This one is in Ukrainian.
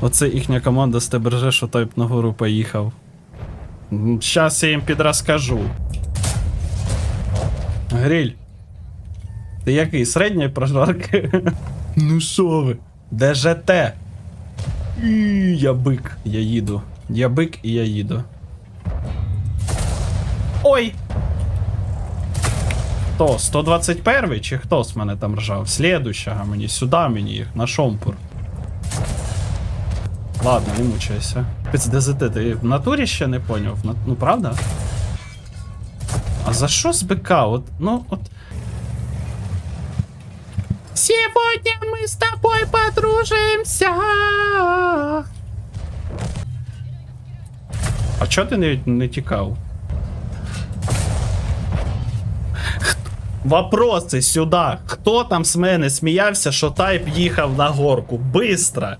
Оце їхня команда стеберже, що тайп на гору поїхав. Щас я їм підрозкажу. Гриль. Ти який? Середньої прожарки? ну що ви? ДЖТ. І я бик. Я їду. Я бик і я їду. Ой! Хто? 121 чи хто з мене там ржав? Слідущого мені, сюди мені їх, на шомпур. Ладно, не мучайся. Пиць ДЗТ, ти в натурі ще не поняв? Ну правда? А за що з БК? От, ну, от. Сегодня мы с тобой подружимся. А чого ти не, не тікав? Вопроси сюди. Хто там з мене сміявся, що тайп їхав на горку? Бистро!